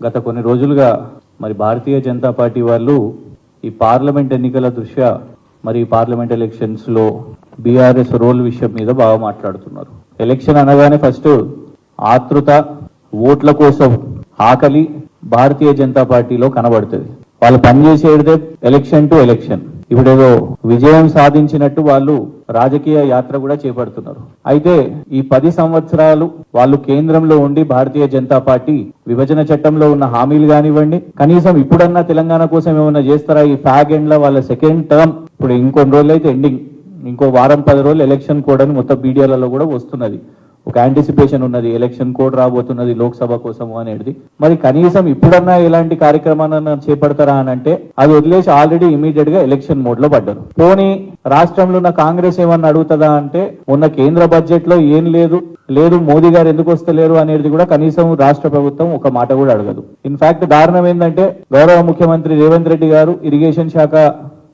గత కొన్ని రోజులుగా మరి భారతీయ జనతా పార్టీ వాళ్ళు ఈ పార్లమెంట్ ఎన్నికల దృష్ట్యా మరి ఈ పార్లమెంట్ ఎలక్షన్స్లో బీఆర్ఎస్ రోల్ విషయం మీద బాగా మాట్లాడుతున్నారు. ఎలక్షన్ అనగానే ఫస్ట్ ఆతృత ఓట్ల కోసం ఆకలి భారతీయ జనతా పార్టీలో కనబడుతుంది. వాళ్ళు పనిచేసేదే ఎలక్షన్ టు ఎలక్షన్. ఇప్పుడేదో విజయం సాధించినట్టు వాళ్ళు రాజకీయ యాత్ర కూడా చేపడుతున్నారు. అయితే ఈ పది సంవత్సరాలు వాళ్ళు కేంద్రంలో ఉండి భారతీయ జనతా పార్టీ విభజన చట్టంలో ఉన్న హామీలు కానివ్వండి కనీసం ఇప్పుడన్నా తెలంగాణ కోసం ఏమైనా చేస్తారా ఈ ఫ్యాగ్ ఎండ్లో వాళ్ళ సెకండ్ టర్మ్? ఇప్పుడు ఇంకొన్ని రోజులు అయితే ఎండింగ్. ఇంకో వారం పది రోజులు ఎలక్షన్ కూడా మొత్తం మీడియాలలో కూడా వస్తున్నది. ఒక యాంటిసిపేషన్ ఉన్నది ఎలక్షన్ కోడ్ రాబోతున్నది లోక్సభ కోసము అనేది మరి కనీసం ఇప్పుడన్నా ఎలాంటి కార్యక్రమాన్ని చేపడతారా అని అంటే అది వదిలేసి ఆల్రెడీ ఇమీడియట్గా ఎలక్షన్ మోడ్లో పడ్డారు. పోనీ రాష్ట్రంలో ఉన్న కాంగ్రెస్ ఏమన్నా అడుగుతుందా అంటే ఉన్న కేంద్ర బడ్జెట్లో ఏం లేదు లేదు మోదీ గారు ఎందుకు వస్తలేరు అనేది కూడా కనీసం రాష్ట్ర ప్రభుత్వం ఒక మాట కూడా అడగదు. ఇన్ఫాక్ట్ దారుణం ఏంటంటే గౌరవ ముఖ్యమంత్రి రేవంత్ రెడ్డి గారు ఇరిగేషన్ శాఖ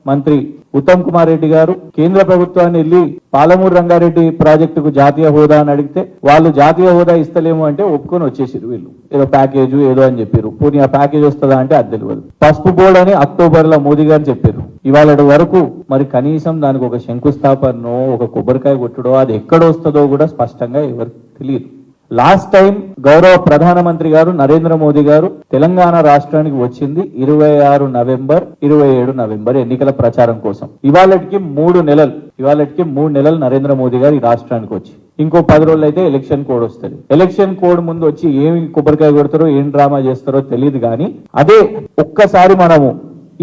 మంత్రి ఉత్తమ్ కుమార్ రెడ్డి గారు కేంద్ర ప్రభుత్వాన్ని వెళ్ళి పాలమూరు రంగారెడ్డి ప్రాజెక్టుకు జాతీయ హోదా అని అడిగితే వాళ్ళు జాతీయ హోదా ఇస్తలేము అంటే ఒప్పుకొని వచ్చేసారు వీళ్ళు. ఏదో ప్యాకేజ్ ఏదో అని చెప్పారు పోనీ ఆ ప్యాకేజ్ వస్తుందా అంటే అది తెలియదు. పసుపు బోర్డు అని అక్టోబర్లో మోదీ గారు చెప్పారు ఇవాళ వరకు మరి కనీసం దానికి ఒక శంకుస్థాపనో ఒక కొబ్బరికాయ కొట్టుడో అది ఎక్కడ వస్తుందో కూడా స్పష్టంగా ఎవరికి తెలియదు. లాస్ట్ టైం గౌరవ ప్రధానమంత్రి గారు నరేంద్ర మోదీ గారు తెలంగాణ రాష్ట్రానికి వచ్చింది ఇరవై ఆరు నవంబర్ ఇరవై ఏడు నవంబర్ ఎన్నికల ప్రచారం కోసం. ఇవాళకి మూడు నెలలు ఇవాళకి మూడు నెలలు నరేంద్ర మోదీ గారు ఈ రాష్ట్రానికి వచ్చి. ఇంకో పది రోజులు అయితే ఎలక్షన్ కోడ్ వస్తుంది. ఎలక్షన్ కోడ్ ముందు వచ్చి ఏమి కొబ్బరికాయ కొడతారో ఏం డ్రామా చేస్తారో తెలియదు కానీ అదే ఒక్కసారి మనము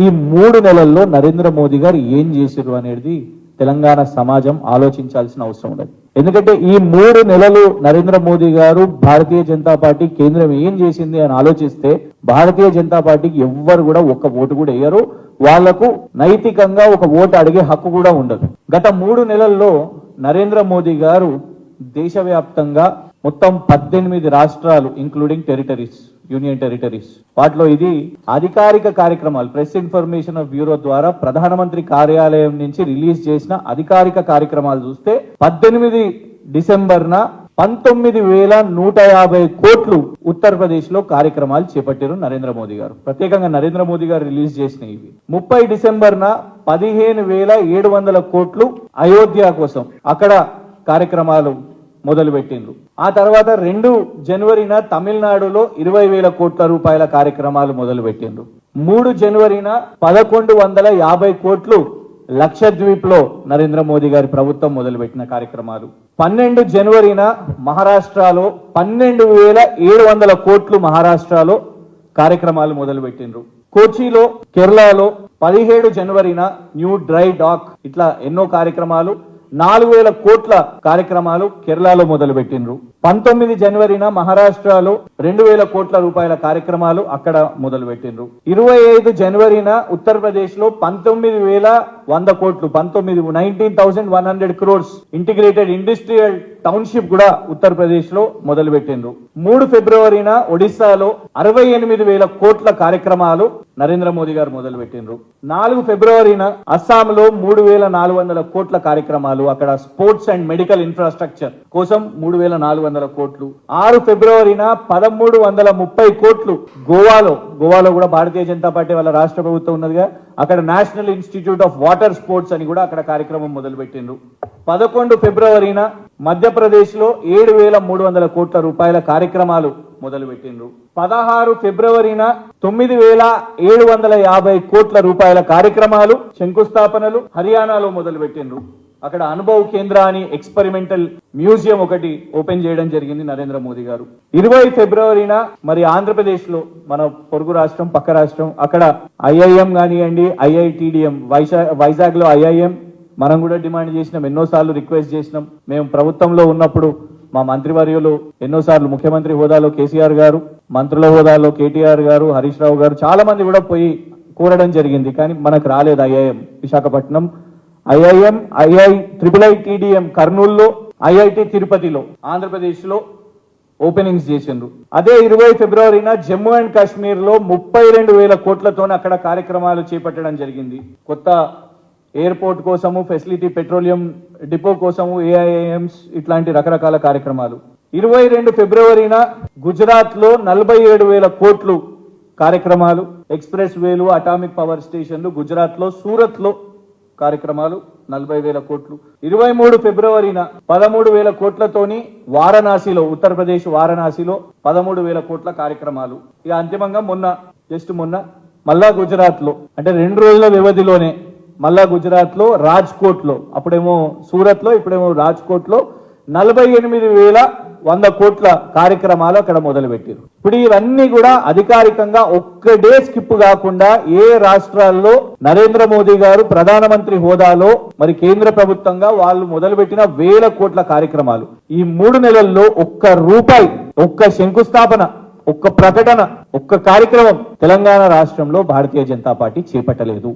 ఈ మూడు నెలల్లో నరేంద్ర మోదీ గారు ఏం చేసిరు అనేది తెలంగాణ సమాజం ఆలోచించాల్సిన అవసరం ఉండదు. ఎందుకంటే ఈ మూడు నెలలు నరేంద్ర మోదీ గారు భారతీయ జనతా పార్టీ కేంద్రం ఏం చేసింది అని ఆలోచిస్తే భారతీయ జనతా పార్టీకి ఎవ్వరు కూడా ఒక్క ఓటు కూడా వేయరు. వాళ్ళకు నైతికంగా ఒక ఓటు అడిగే హక్కు కూడా ఉండదు. గత మూడు నెలల్లో నరేంద్ర మోదీ గారు దేశవ్యాప్తంగా మొత్తం పద్దెనిమిది రాష్ట్రాలు ఇంక్లూడింగ్ టెరిటరీస్ యూనియన్ టెరిటరీస్ వాటిలో ఇది అధికారిక కార్యక్రమాలు ప్రెస్ ఇన్ఫర్మేషన్ బ్యూరో ద్వారా ప్రధానమంత్రి కార్యాలయం నుంచి రిలీజ్ చేసిన అధికారిక కార్యక్రమాలు చూస్తే పద్దెనిమిది డిసెంబర్న పంతొమ్మిది వేల నూట యాభై కోట్లు ఉత్తరప్రదేశ్లో కార్యక్రమాలు చేపట్టారు నరేంద్ర మోదీ గారు. ప్రత్యేకంగా నరేంద్ర మోదీ గారు రిలీజ్ చేసిన ఇవి. ముప్పై డిసెంబర్న పదిహేను వేల ఏడు వందల కోట్లు అయోధ్య కోసం అక్కడ కార్యక్రమాలు మొదలుపెట్టిండ్రు. ఆ తర్వాత రెండు జనవరిన తమిళనాడులో ఇరవై వేల కోట్ల రూపాయల కార్యక్రమాలు మొదలుపెట్టిండ్రు. మూడు జనవరిన పదకొండు వందల యాభై కోట్లు లక్షద్వీప్లో నరేంద్ర మోదీ గారి ప్రభుత్వం మొదలుపెట్టిన కార్యక్రమాలు. పన్నెండు జనవరిన మహారాష్ట్రలో పన్నెండు వేల ఏడు వందల కోట్లు మహారాష్ట్రలో కార్యక్రమాలు మొదలుపెట్టిండ్రు. కోచిలో కేరళలో పదిహేడు జనవరిన న్యూ డ్రై డాక్ ఇట్లా ఎన్నో కార్యక్రమాలు నాలుగు వేల కోట్ల కార్యక్రమాలు కేరళలో మొదలుపెట్టినరు పంతొమ్మిది జనవరిన మహారాష్ట్రలో రెండు వేల కోట్ల రూపాయల కార్యక్రమాలు అక్కడ మొదలుపెట్టినరు ఇరవై ఐదు జనవరిన ఉత్తరప్రదేశ్లో పంతొమ్మిది వేల వంద కోట్లు పంతొమ్మిది nineteen thousand one hundred crores integrated industrial township కూడా ఉత్తరప్రదేశ్లో మొదలుపెట్టినరు మూడు ఫిబ్రవరిన ఒడిశాలో అరవై ఎనిమిది వేల కోట్ల కార్యక్రమాలు నరేంద్ర మోదీ గారు మొదలుపెట్టిండ్రు. నాలుగు ఫిబ్రవరిన అస్సాంలో మూడు వేల నాలుగు వందల కోట్ల కార్యక్రమాలు అక్కడ స్పోర్ట్స్ అండ్ మెడికల్ ఇన్ఫ్రాస్ట్రక్చర్ కోసం మూడు వేల నాలుగు వందల కోట్లు. ఆరు ఫిబ్రవరిన పదమూడు వందల ముప్పై కోట్లు గోవాలో గోవాలో కూడా భారతీయ జనతా పార్టీ వాళ్ళ రాష్ట్ర ప్రభుత్వం ఉన్నదిగా అక్కడ national institute of water sports అని కూడా అక్కడ కార్యక్రమం మొదలుపెట్టిండ్రు. పదకొండు ఫిబ్రవరిన మధ్యప్రదేశ్లో ఏడు వేల మూడు వందల కోట్ల రూపాయల కార్యక్రమాలు మొదలుపెట్టిండ్రు. పదహారు ఫిబ్రవరిన తొమ్మిది వేల ఏడు వందల యాభై కోట్ల రూపాయల కార్యక్రమాలు శంకుస్థాపనలు హర్యానాలో మొదలుపెట్టిండ్రు. అక్కడ అనుభవ్ కేంద్ర అని ఎక్స్పెరిమెంటల్ మ్యూజియం ఒకటి ఓపెన్ చేయడం జరిగింది నరేంద్ర మోదీ గారు. ఇరవై ఫిబ్రవరిన మరి ఆంధ్రప్రదేశ్లో మన పొరుగు రాష్ట్రం పక్క రాష్ట్రం అక్కడ ఐఐఎం కానివ్వండి ఐఐటిడిఎం వైజాగ్ వైజాగ్లో ఐఐఎం మనం కూడా డిమాండ్ చేసినాం ఎన్నోసార్లు రిక్వెస్ట్ చేసినాం. మేము ప్రభుత్వంలో ఉన్నప్పుడు మా మంత్రివర్యులు ఎన్నోసార్లు ముఖ్యమంత్రి హోదాలో కేసీఆర్ గారు మంత్రుల హోదాలో కేటీఆర్ గారు హరీష్ రావు గారు చాలా మంది కూడా పోయి కోరడం జరిగింది. కానీ మనకు రాలేదు IIM Visakhapatnam. IIM II triple I TDM కర్నూలులో ఐఐటి తిరుపతిలో ఆంధ్రప్రదేశ్లో ఓపెనింగ్స్ చేసిండ్రు. అదే ఇరవై ఫిబ్రవరిన జమ్మూ అండ్ కాశ్మీర్లో ముప్పై రెండు వేల కోట్లతో అక్కడ కార్యక్రమాలు చేపట్టడం జరిగింది. కొత్త ఎయిర్పోర్ట్ కోసము ఫెసిలిటీ పెట్రోలియం డిపో కోసము ఏఐఎంస్ ఇట్లాంటి రకరకాల కార్యక్రమాలు. ఇరవై రెండు ఫిబ్రవరిన గుజరాత్లో నలభై ఏడు వేల కోట్లు కార్యక్రమాలు ఎక్స్ప్రెస్ వేలు అటామిక్ పవర్ స్టేషన్లు గుజరాత్లో సూరత్లో కార్యక్రమాలు నలభై వేల కోట్లు. ఇరవై మూడు ఫిబ్రవరిన పదమూడు వేల కోట్లతోని వారణాసిలో ఉత్తరప్రదేశ్ వారణాసిలో పదమూడు వేల కోట్ల కార్యక్రమాలు. ఇక అంతిమంగా మొన్న జస్ట్ మొన్న మళ్ళా గుజరాత్లో అంటే రెండు రోజుల వ్యవధిలోనే మళ్ళా గుజరాత్లో రాజ్కోట్లో అప్పుడేమో సూరత్లో ఇప్పుడేమో రాజ్కోట్లో నలభై ఎనిమిది వేల వంద కోట్ల కార్యక్రమాలు అక్కడ మొదలుపెట్టారు. ఇప్పుడు ఇవన్నీ కూడా అధికారికంగా ఒక్క డే స్కిప్ కాకుండా ఏ రాష్ట్రాల్లో నరేంద్ర మోదీ గారు ప్రధానమంత్రి హోదాలో మరి కేంద్ర ప్రభుత్వంగా వాళ్ళు మొదలుపెట్టిన వేల కోట్ల కార్యక్రమాలు. ఈ మూడు నెలల్లో ఒక్క రూపాయి ఒక్క శంకుస్థాపన ఒక్క ప్రకటన ఒక్క కార్యక్రమం తెలంగాణ రాష్ట్రంలో భారతీయ జనతా పార్టీ చేపట్టలేదు.